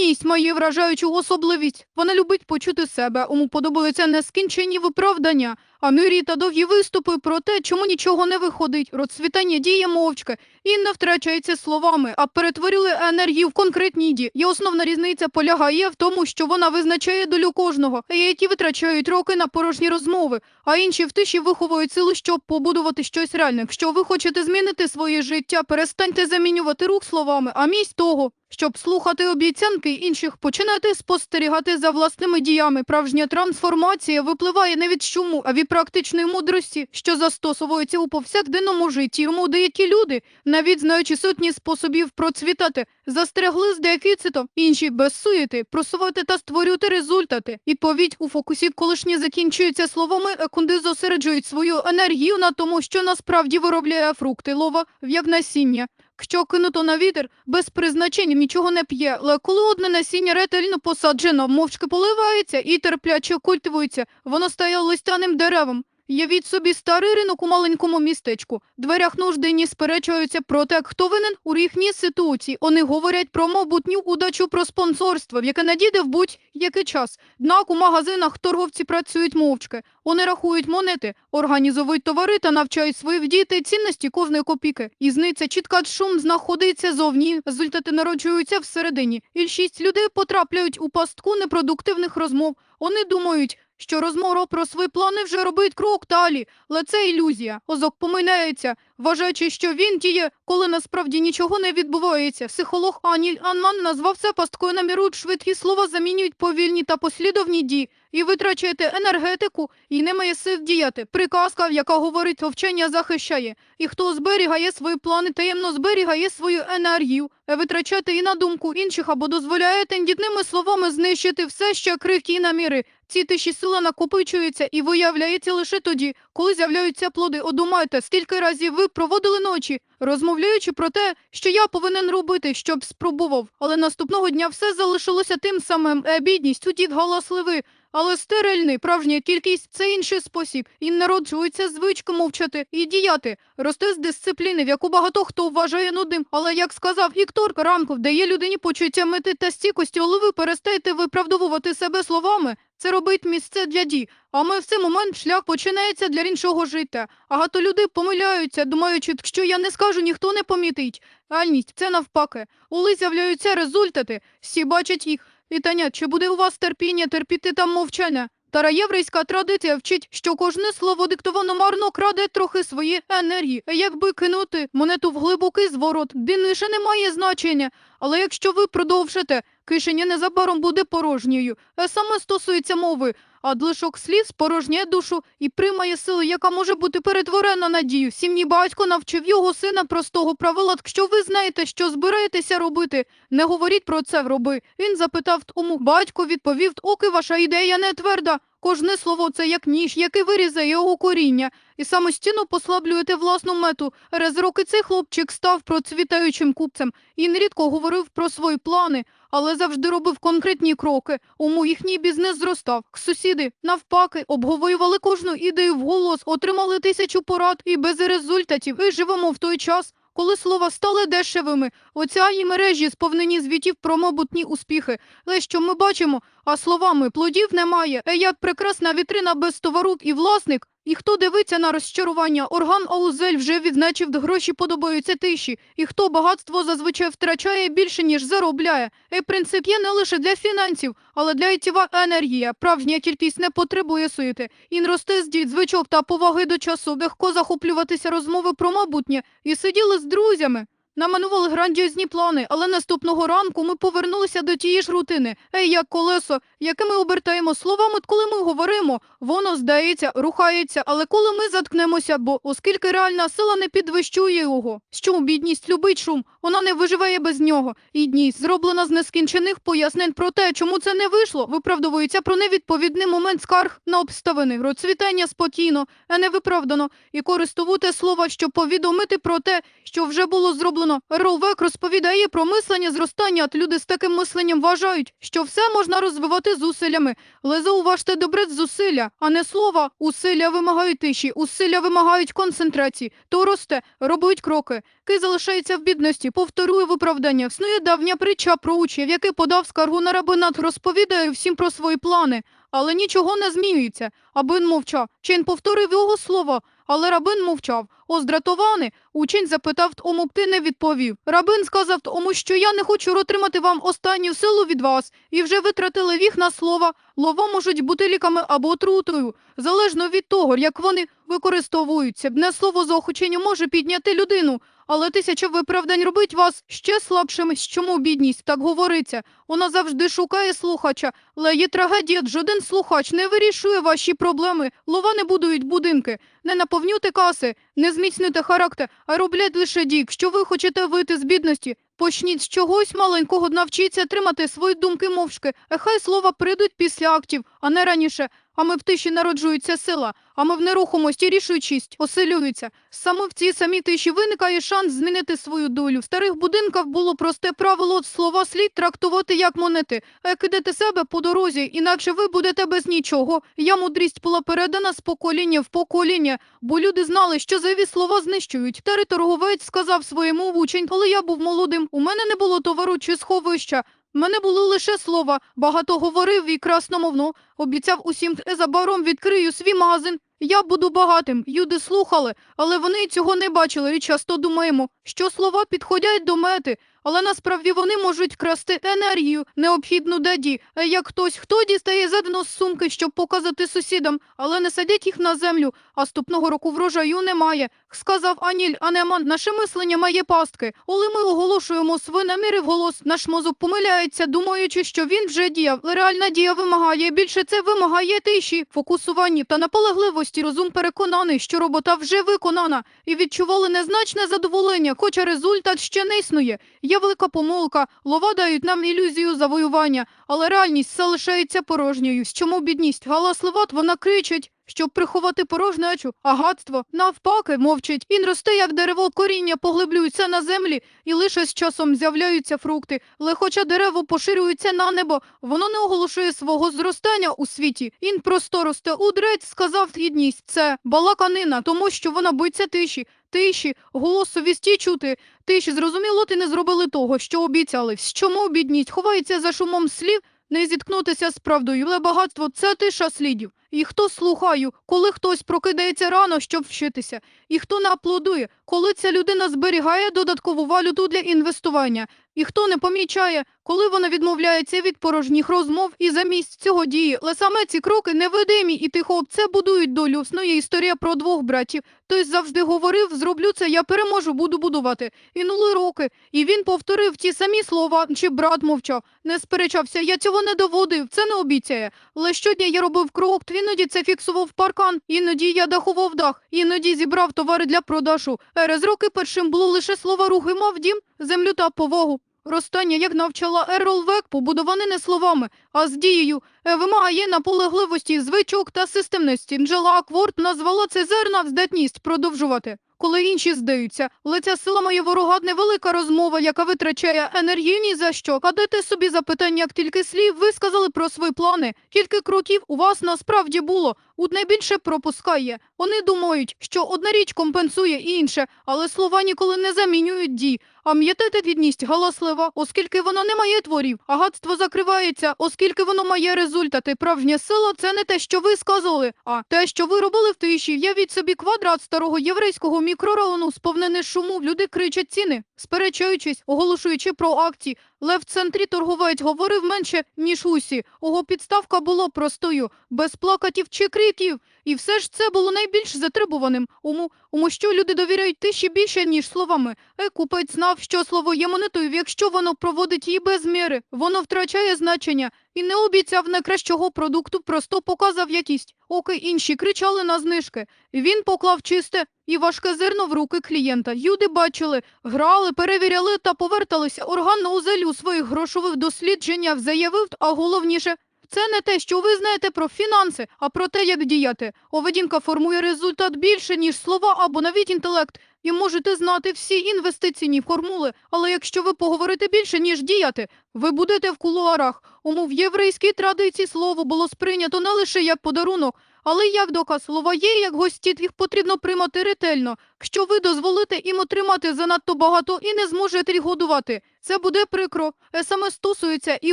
Бідність має вражаючу особливість. Вона любить почути себе, йому подобаються нескінчені виправдання, а мирі та довгі виступи про те, чому нічого не виходить. Розцвітання діє мовчки і не втрачається словами, а перетворили енергію в конкретні дії. І основна різниця полягає в тому, що вона визначає долю кожного, ті витрачають роки на порожні розмови, а інші в тиші виховують силу, щоб побудувати щось реальне. Якщо ви хочете змінити своє життя, перестаньте замінювати рух словами, а мість того. Щоб слухати обіцянки інших, починати спостерігати за власними діями. Правжня трансформація випливає не від шуму, а від практичної мудрості, що застосовується у повсякденному житті. Йому деякі люди, навіть знаючи сотні способів процвітати, застерегли з дефіцитом, інші без суєти, просувати та створювати результати. Відповідь у фокусі колишні закінчуються словами, а кунди зосереджують свою енергію на тому, що насправді виробляє фрукти лова, як насіння. Що кинуто на вітер, без призначення нічого не п'є, але коли одне насіння ретельно посаджено, мовчки поливається і терпляче культивується, воно стає листяним деревом. Явіть собі старий ринок у маленькому містечку. Дверях нужденні сперечаються про те, хто винен у їхній ситуації. Вони говорять про майбутню удачу про спонсорство, в яке надійде в будь-який час. Однак у магазинах торговці працюють мовчки. Вони рахують монети, організовують товари та навчають своїх дітей цінності кожної копійки. Ізниця чітка шум знаходиться зовні, результати народжуються всередині. Більшість людей потрапляють у пастку непродуктивних розмов. Вони думають, що розмова про свої плани вже робить крок далі, але це ілюзія. Озок поминається, вважаючи, що він діє, коли насправді нічого не відбувається. Психолог Аніль Анман назвав це пасткою намірують швидкі слова, замінюють повільні та послідовні дії. І витрачаєте енергетику, і немає сил діяти. Приказка, яка говорить, вчення захищає. І хто зберігає свої плани, таємно зберігає свою енергію. Е, Витрачати і на думку інших або дозволяє тендітними словами знищити все, що кривкі наміри. Ці тиші сила накопичуються і виявляється лише тоді, коли з'являються плоди. Одумайте, скільки разів ви проводили ночі, розмовляючи про те, що я повинен робити, щоб спробував. Але наступного дня все залишилося тим самим. Е, бідність, удід галасливий. Але стерильний, правжня кількість це інший спосіб. І народжується звичка мовчати і діяти. Росте з дисципліни, в яку багато хто вважає нудним. Але як сказав Віктор Ранков, дає людині почуття мети та стійкості, але ви перестаєте виправдовувати себе словами. Це робить місце для дій. А ми в цей момент шлях починається для іншого життя. Багато людей помиляються, думаючи, що я не скажу, ніхто не помітить. Реальність це навпаки. Коли з'являються результати, всі бачать їх. Вітання, чи буде у вас терпіння терпіти там мовчання? Староєврейська традиція вчить, що кожне слово диктовано марно краде трохи свої енергії. Якби кинути монету в глибокий зворот, динише не має значення. Але якщо ви продовжите, кишеня незабаром буде порожньою. Е, Саме стосується мови, а длишок слів спорожнює душу і приймає силу, яка може бути перетворена на дію. Сім'ї батько навчив його сина простого правила, якщо ви знаєте, що збираєтеся робити, не говоріть про це в роби. Він запитав тому, батько відповів, оки ваша ідея не тверда. Кожне слово це як ніж, який вирізає його коріння, і самостійно послаблюєте власну мету. Раз роки цей хлопчик став процвітаючим купцем і нерідко говорив про свої плани, але завжди робив конкретні кроки. Уму їхній бізнес зростав. Сусіди, навпаки, обговорювали кожну ідею вголос, отримали тисячу порад і без результатів. І живемо в той час. Коли слова стали дешевими, оціані мережі сповнені звітів про мабутні успіхи. Ле що ми бачимо, а словами плодів немає. Е, як прекрасна вітрина без товару і власник. І хто дивиться на розчарування, орган Аузель вже відзначив, гроші подобаються тиші. І хто багатство зазвичай втрачає більше, ніж заробляє. І принцип є не лише для фінансів, але для іттєва енергія. Правжня кількість не потребує суєти. Він росте з дід, звичок та поваги до часу, легко захоплюватися розмови про майбутнє. І сиділи з друзями. Наманували грандіозні плани, але наступного ранку ми повернулися до тієї ж рутини. Ей, як колесо, яке ми обертаємо словами, коли ми говоримо, воно здається, рухається, але коли ми заткнемося, бо оскільки реальна сила не підвищує його. Що бідність любить шум, вона не виживає без нього. Гідність зроблена з нескінчених пояснень про те, чому це не вийшло, виправдовується про невідповідний момент скарг на обставини, розцвітання спокійно, а не виправдано, і користувати слова, щоб повідомити про те, що вже було зроблено. Ровек розповідає про мислення зростання, от люди з таким мисленням вважають, що все можна розвивати зусиллями. Але зауважте добре зусилля, а не слова. Усилля вимагають тиші, усилля вимагають концентрації. То росте, робить кроки. Який залишається в бідності, повторює виправдання. Існує давня притча про учнів, який подав скаргу на рабинат, розповідає всім про свої плани, але нічого не змінюється. Абин мовчав. Чейн повторив його слово, але рабин мовчав. Оздратований, учень запитав тому, ти не відповів. Рабин сказав тому, що я не хочу отримати вам останню силу від вас, і вже витратили їх на слова. Лова можуть бути ліками або отрутою, залежно від того, як вони використовуються. Не слово заохочення може підняти людину, але тисяча виправдань робить вас ще слабшими. Чому бідність? Так говориться. Вона завжди шукає слухача, але є трагедія, жоден слухач не вирішує ваші проблеми. Лова не будують будинки, не наповнюйте каси, не зміцнюйте характер, роблять лише дік. Що ви хочете вийти з бідності? Почніть з чогось маленького, навчіться тримати свої думки мовчки. Хай слова прийдуть після актів, а не раніше. А ми в тиші народжується сила, а ми в нерухомості рішучість оселюється. Саме в цій самій тиші виникає шанс змінити свою долю. В старих будинках було просте правило слова слід трактувати як монети. А як ідете себе по дорозі, інакше ви будете без нічого. Я мудрість була передана з покоління в покоління, бо люди знали, що зайві слова знищують. Старий торговець сказав своєму учень, коли я був молодим, у мене не було товару чи сховища. Мене було лише слова, багато говорив і красномовно, обіцяв усім, незабаром відкрию свій магазин. Я буду багатим. Люди слухали, але вони цього не бачили і часто думаємо, що слова підходять до мети, але насправді вони можуть красти енергію, необхідну даді. А Як хтось, хто дістає задано з сумки, щоб показати сусідам, але не садять їх на землю, а ступного року врожаю немає. Сказав Аніль Анеман, наше мислення має пастки. Коли ми оголошуємо свої наміри вголос, наш мозок помиляється, думаючи, що він вже діяв. Реальна дія вимагає більше це вимагає тиші, фокусуванні та наполегливості. Розум переконаний, що робота вже виконана, і відчували незначне задоволення, хоча результат ще не існує. Є велика помилка, лова дають нам ілюзію завоювання, але реальність залишається порожньою. З чому бідність? Галасливат вона кричить. Щоб приховати порожнечу, а гадство навпаки мовчить. Він росте, як дерево, коріння поглиблюються на землі, і лише з часом з'являються фрукти. Але хоча дерево поширюється на небо, воно не оголошує свого зростання у світі. Він просто росте. Удрець сказав гідність. Це балаканина, тому що вона боїться тиші. Тиші, голос совісті чути. Тиші, зрозуміло, ти не зробили того, що обіцяли. Чому бідність ховається за шумом слів, не зіткнутися з правдою, але багатство це тиша слідів. І хто слухає, коли хтось прокидається рано, щоб вчитися, і хто не аплодує, коли ця людина зберігає додаткову валюту для інвестування, і хто не помічає, коли вона відмовляється від порожніх розмов і замість цього діє. Але саме ці кроки невидимі і тихо це будують долю. Снує історія про двох братів. Той завжди говорив, зроблю це, я переможу, буду будувати. І нули роки. І він повторив ті самі слова, чи брат мовчав, не сперечався, я цього не доводив, це не обіцяє. Але щодня я робив крок, іноді це фіксував паркан, іноді я дахував дах, іноді зібрав товари для продажу. Ерез роки першим було лише слова рухи, мав дім, землю та повагу. Ростання, як навчала Ерол Век, побудоване не словами, а з дією, е, вимагає наполегливості, звичок та системності. Джела Акворд назвала це зерна здатність продовжувати. Коли інші здаються, Лиця сила має ворога невелика розмова, яка витрачає енергію ні за що. Кадете собі запитання, як тільки слів ви сказали про свої плани, Тільки кроків у вас насправді було. Одне більше пропускає. Вони думають, що одна річ компенсує інше, але слова ніколи не замінюють дій. А м'ятете відність галаслива, оскільки воно не має творів, а гадство закривається, оскільки воно має результати. Правжня сила це не те, що ви сказали, а те, що ви робили в тиші. Явіть собі квадрат старого єврейського мікрорайону, сповнений шуму. Люди кричать ціни, сперечаючись, оголошуючи про акції. Але в центрі торговець говорив менше, ніж усі. Ого підставка була простою, без плакатів чи криків. І все ж це було найбільш затребуваним. Уму, уму що люди довіряють тиші більше, ніж словами. Е, купець знав, що слово є монетою, якщо воно проводить її без міри, воно втрачає значення. І не обіцяв найкращого продукту, просто показав якість. Оки інші кричали на знижки. Він поклав чисте і важке зерно в руки клієнта. Люди бачили, грали, перевіряли та поверталися органно у зелю своїх грошових дослідженнях заявив, а головніше – це не те, що ви знаєте про фінанси, а про те, як діяти. Оведінка формує результат більше, ніж слова або навіть інтелект. І можете знати всі інвестиційні формули, але якщо ви поговорите більше, ніж діяти, ви будете в кулуарах. Умов в єврейській традиції слово було сприйнято не лише як подарунок, але як доказ слова є, як гості, їх потрібно приймати ретельно. Якщо ви дозволите їм отримати занадто багато і не зможете їх годувати, це буде прикро. Саме стосується і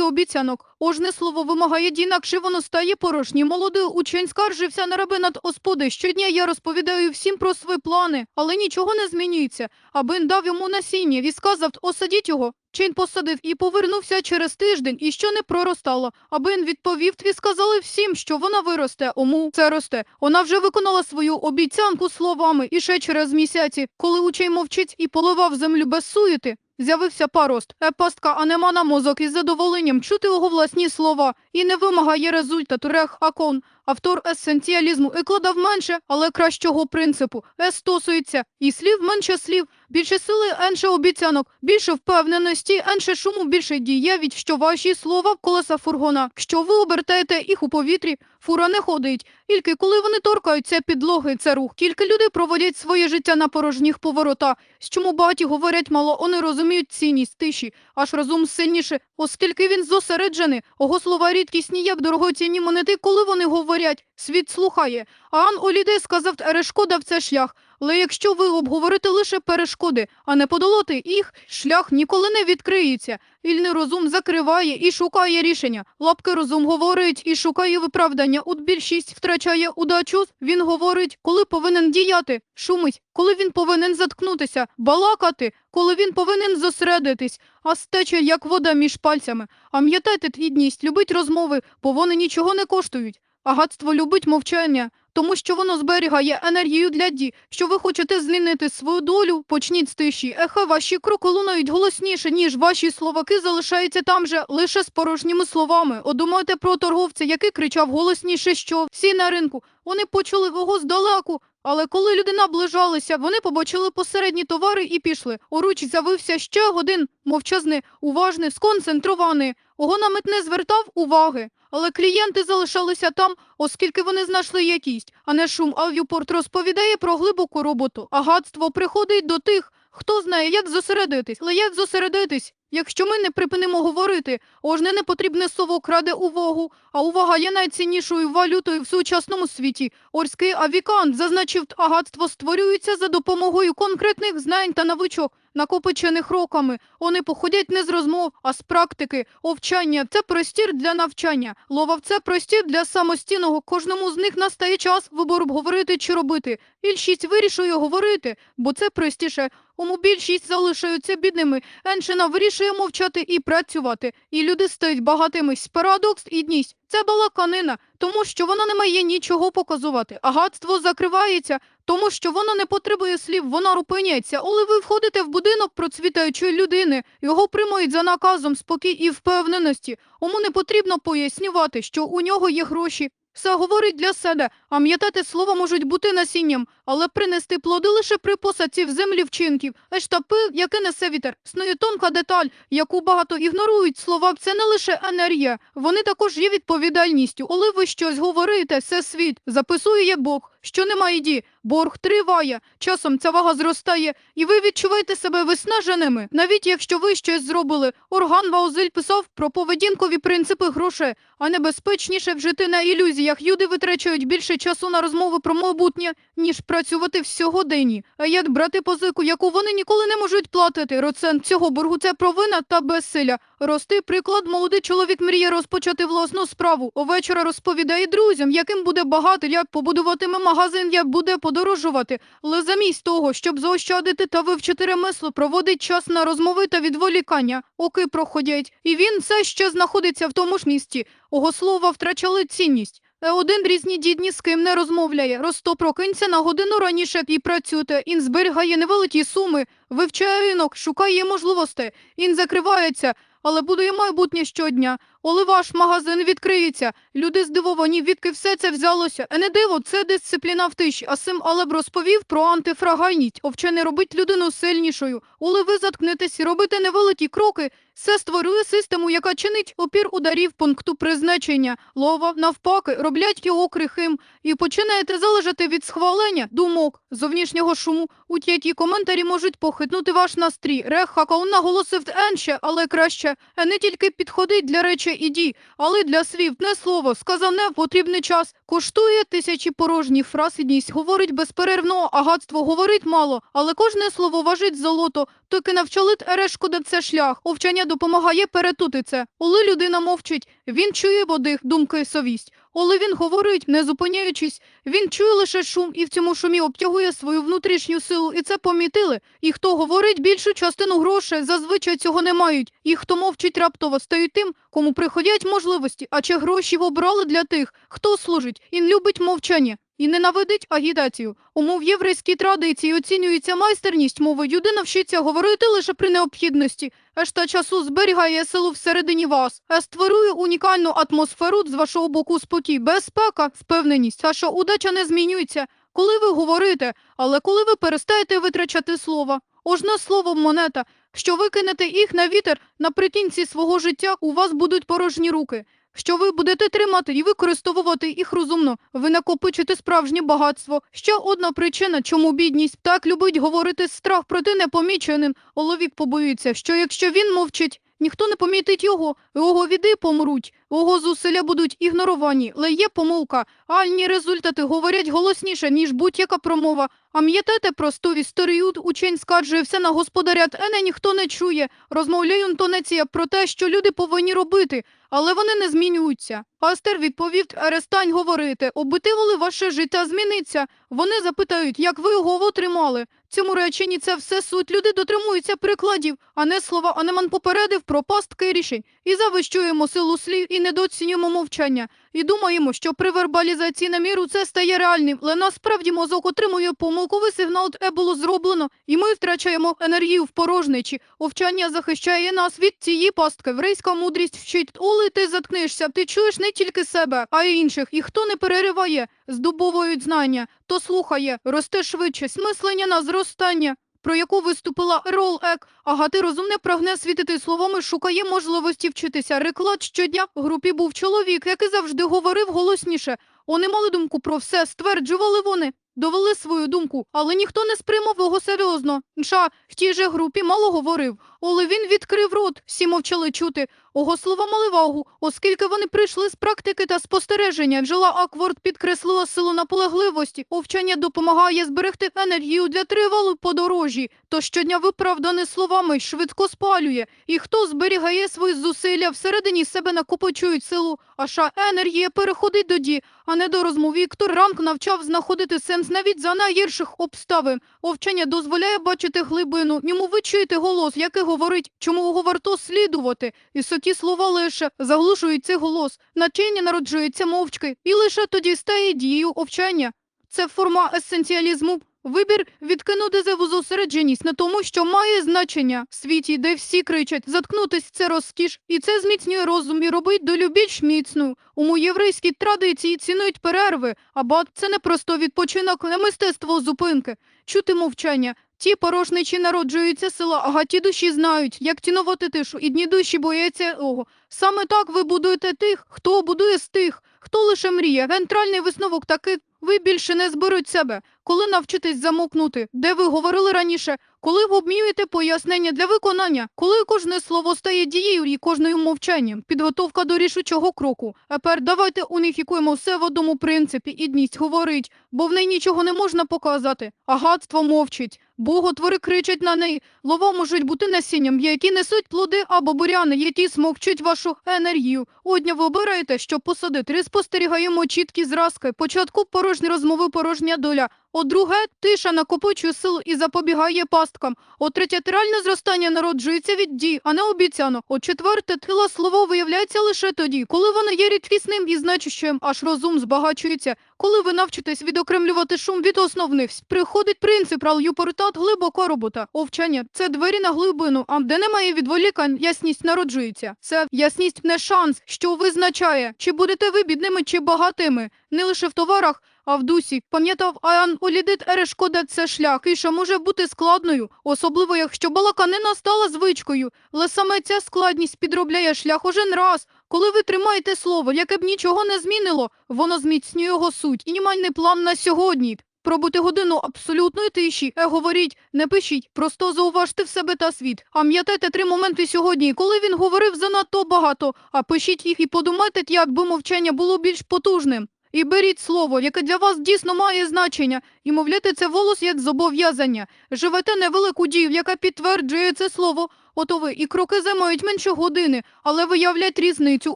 обіцянок. Ожне слово вимагає дій, інакше воно стає порожнім. Молодий учень скаржився на раби над Господи. Щодня я розповідаю всім про свої плани, але нічого не змінюється. Абин дав йому насіння і сказав, осадіть його. Чейн посадив і повернувся через тиждень, і що не проростало. Абин відповів, і сказали всім, що вона виросте. Ому це росте. Вона вже виконала свою обіцянку словами. І ще через місяці, коли учень мовчить і поливав землю без суєти, З'явився парост, епастка, а нема на мозок із задоволенням чути його власні слова і не вимагає результату рех акон. Автор есенціалізму і кладав менше, але кращого принципу. Е стосується і слів менше слів, більше сили, енше обіцянок, більше впевненості, енше шуму, більше діє, від що ваші слова в колеса фургона. Що ви обертаєте їх у повітрі, фура не ходить. Тільки коли вони торкаються підлоги, це рух. Кілька людей проводять своє життя на порожніх поворотах. З чому багаті говорять мало, вони розуміють цінність тиші, аж разом сильніше, оскільки він зосереджений. Ого слова рідкісні, як дорогоцінні монети, коли вони говорять. Світ слухає. Аан Олідей сказав, перешкода в це шлях. Але якщо ви обговорите лише перешкоди, а не подолати їх, шлях ніколи не відкриється. Вільний розум закриває і шукає рішення. Лапки розум говорить і шукає виправдання. От більшість втрачає удачу. Він говорить, коли повинен діяти, шумить, коли він повинен заткнутися, балакати, коли він повинен зосередитись, а стече, як вода між пальцями. А м'ятайте твідність, любить розмови, бо вони нічого не коштують. Агатство любить мовчання, тому що воно зберігає енергію для дій. Що ви хочете змінити свою долю, почніть з тиші. Ехе, ваші кроки лунають голосніше, ніж ваші словаки залишаються там же лише з порожніми словами. Одумайте про торговця, який кричав голосніше, що всі на ринку. Вони почули його здалеку. Але коли люди наближалися, вони побачили посередні товари і пішли. Оруч з'явився ще один мовчазний, уважний, сконцентрований. Огонамет не звертав уваги. Але клієнти залишалися там, оскільки вони знайшли якість, а не шум. Авіупорт розповідає про глибоку роботу. Агатство приходить до тих, хто знає, як зосередитись. Але як зосередитись? Якщо ми не припинимо говорити, ожне непотрібне слово краде увагу, а увага є найціннішою валютою в сучасному світі. Орський авікант зазначив, агатство створюється за допомогою конкретних знань та навичок, накопичених роками. Вони походять не з розмов, а з практики. Овчання це простір для навчання. Лова це простір для самостійного. Кожному з них настає час вибору говорити чи робити. Більшість вирішує говорити, бо це простіше. Тому більшість залишаються бідними. Еншина вирішує мовчати і працювати. І люди стають багатими. Парадокс і дність. Це балаканина, тому що вона не має нічого показувати. Агатство закривається, тому що воно не потребує слів, воно рупиняється. Коли ви входите в будинок процвітаючої людини, його приймають за наказом спокій і впевненості. Йому не потрібно пояснювати, що у нього є гроші. Все говорить для себе, а м'ятати слова можуть бути насінням, але принести плоди лише при посадці в землі вчинків. Аж та пил, яке несе вітер. Снує тонка деталь, яку багато ігнорують слова. Це не лише енергія, вони також є відповідальністю. Коли ви щось говорите, все світ записує Бог, що немає ді. Борг триває, часом ця вага зростає, і ви відчуваєте себе виснаженими. Навіть якщо ви щось зробили, орган Ваузель писав про поведінкові принципи грошей, а небезпечніше вжити на ілюзіях. Люди витрачають більше часу на розмови про майбутнє, ніж працювати в сьогоденні. А як брати позику, яку вони ніколи не можуть платити. Роцент цього боргу це провина та безсилля. Рости приклад, молодий чоловік мріє розпочати власну справу. Овечора розповідає друзям, яким буде багато, як побудуватиме магазин, як буде подорожувати. Але замість того, щоб заощадити та вивчити ремесло, проводить час на розмови та відволікання. Оки проходять, і він все ще знаходиться в тому ж місці. Ого слова втрачали цінність. Е, Один різні дідні з ким не розмовляє. Росто прокинься на годину раніше і працюйте. Він зберігає невеликі суми, вивчає ринок, шукає можливостей. Він закривається, але будує майбутнє щодня. Коли ваш магазин відкриється, люди здивовані, відки все це взялося. А не диво, це дисципліна в тиші. А Сим Алеб розповів про антифрагальність. Овче робить людину сильнішою. Коли ви заткнетесь і робите невеликі кроки, це створює систему, яка чинить опір ударів пункту призначення. Лова, навпаки, роблять його крихим. І починаєте залежати від схвалення, думок, зовнішнього шуму. У Утяті коментарі можуть похитнути ваш настрій. Рех Хакаун наголосив енше, але краще. Е, Не тільки підходить для речі і дій, але для слів. Не слово, сказане в потрібний час. Коштує тисячі порожніх фраз відність, говорить безперервно, а гадство говорить мало, але кожне слово важить золото, тільки навчалит ерешкода це шлях, овчання допомагає перетути це. Коли людина мовчить, він чує водих, думки, совість. Коли він говорить, не зупиняючись, він чує лише шум і в цьому шумі обтягує свою внутрішню силу, і це помітили. І хто говорить більшу частину грошей, зазвичай цього не мають. І хто мовчить раптово, стають тим, кому приходять можливості, а чи гроші обрали для тих, хто служить, і любить мовчання. І ненавидить агітацію. Умов єврейській традиції оцінюється майстерність мови. Людина вчиться говорити лише при необхідності. Ешта часу зберігає силу всередині вас. Е створює унікальну атмосферу з вашого боку спокій, безпека, впевненість. А що удача не змінюється, коли ви говорите, але коли ви перестаєте витрачати слова. Ожне слово монета. Що ви кинете їх на вітер наприкінці свого життя, у вас будуть порожні руки. Що ви будете тримати і використовувати їх розумно, ви накопичите справжнє багатство. Ще одна причина, чому бідність так любить говорити страх проти непоміченим. Оловік побоюється, що якщо він мовчить, ніхто не помітить його, його віди помруть, його зусилля будуть ігноровані. Але є помилка, альні результати говорять голосніше, ніж будь-яка промова. А м'ятете просту історію, учень скаржився на господарят, ене ніхто не чує. Розмовляє інтонація про те, що люди повинні робити, але вони не змінюються. Пастер відповів, перестань говорити, обитивали ваше життя зміниться. Вони запитають, як ви його отримали. Цьому реченні це все суть. Люди дотримуються прикладів, а не слова. Анеман попередив про пастки рішень. І завищуємо силу слів і недооцінюємо мовчання. І думаємо, що при вербалізації наміру це стає реальним, але насправді мозок отримує помилковий сигнал, де було зроблено, і ми втрачаємо енергію в порожничі. Овчання захищає нас від цієї пастки. Врейська мудрість вчить, Оли ти заткнешся, ти чуєш не тільки себе, а й інших. І хто не перериває, здобувають знання, то слухає, росте швидше, смислення на зростання. Про яку виступила Рол Ек, Агати розумне прагне світити словами, шукає можливості вчитися. Реклад щодня в групі був чоловік, який завжди говорив голосніше. Вони мали думку про все, стверджували вони, довели свою думку, але ніхто не сприймав його серйозно. Ша в тій же групі мало говорив, але він відкрив рот, всі мовчали чути. Його слова мали вагу, оскільки вони прийшли з практики та спостереження. Джела Акворд підкреслила силу наполегливості. Овчання допомагає зберегти енергію для тривалої подорожі. То щодня виправдане словами швидко спалює. І хто зберігає свої зусилля всередині себе накопичують силу, а ша енергія переходить до ді, а не до розмов. Віктор Ранк навчав знаходити сенс навіть за найгірших обставин. Овчання дозволяє бачити глибину. Йому ви чуєте голос, який говорить, чому варто слідувати. І соті слова лише заглушують цей голос. Начиння народжується мовчки, і лише тоді стає дією овчання. Це форма есенціалізму. Вибір відкинути зосередженість на тому, що має значення в світі, де всі кричать заткнутись це розкіш, і це зміцнює розум і робить долю більш міцною. У єврейській традиції цінують перерви, а бат це не просто відпочинок, не мистецтво зупинки, чути мовчання. Ті порожничі народжуються села, а ті душі знають, як цінувати тишу, і дні душі бояться ого. Саме так ви будуєте тих, хто будує з тих, хто лише мріє. Гентральний висновок такий, ви більше не зберуть себе. Коли навчитесь замовкнути, де ви говорили раніше, коли ви обмінюєте пояснення для виконання, коли кожне слово стає дією і кожною мовчанням, підготовка до рішучого кроку. Тепер давайте уніфікуємо все в одному принципі, ідність говорить, бо в неї нічого не можна показати, а гадство мовчить. Боготвори кричать на неї. Лова можуть бути насінням, які несуть плоди або буряни, які смокчуть вашу енергію. Одня ви обираєте, що посадити. Спостерігаємо чіткі зразки. Початку порожні розмови, порожня доля. От друге, тиша накопичує силу і запобігає пасткам. От третє, тиральне зростання народжується від дій, а не обіцяно. От четверте, тила слово виявляється лише тоді, коли воно є рідкісним і значущим, аж розум збагачується. Коли ви навчитесь відокремлювати шум від основних, приходить принцип рал-юпортат глибока робота. Овчання – це двері на глибину, а де немає відволікань, ясність народжується. Це ясність не шанс, що визначає, чи будете ви бідними чи багатими, не лише в товарах, а в дусі. Пам'ятав Аян Олідит Ерешкода це шлях, і що може бути складною, особливо якщо балаканина стала звичкою. Але саме ця складність підробляє шлях уже раз. Коли ви тримаєте слово, яке б нічого не змінило, воно зміцнює його суть. І німальний план на сьогодні. Пробути годину абсолютної тиші, е, говоріть, не пишіть, просто зауважте в себе та світ. А м'ятайте три моменти сьогодні, коли він говорив занадто багато, а пишіть їх і подумайте, як би мовчання було більш потужним. І беріть слово, яке для вас дійсно має значення, і мовляти це волос як зобов'язання. Живете невелику дію, яка підтверджує це слово. Ото ви і кроки займають менше години, але виявлять різницю.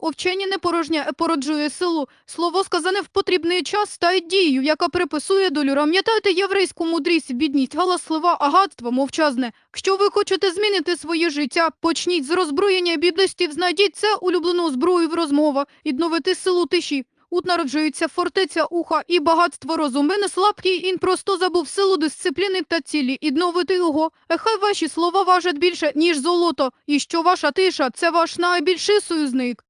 Овчені не порожня породжує силу. Слово сказане в потрібний час стає дією, яка приписує долю. Пам'ятайте єврейську мудрість, бідність, галаслива, агатство, мовчазне. Якщо ви хочете змінити своє життя, почніть з роззброєння бідності, знайдіть це улюблену зброю в розмовах, відновити силу тиші. Тут народжується фортеця уха і багатство розуми не слабкий, він просто забув силу дисципліни та цілі. Відновити його. Ехай Хай ваші слова важать більше, ніж золото. І що ваша тиша – це ваш найбільший союзник.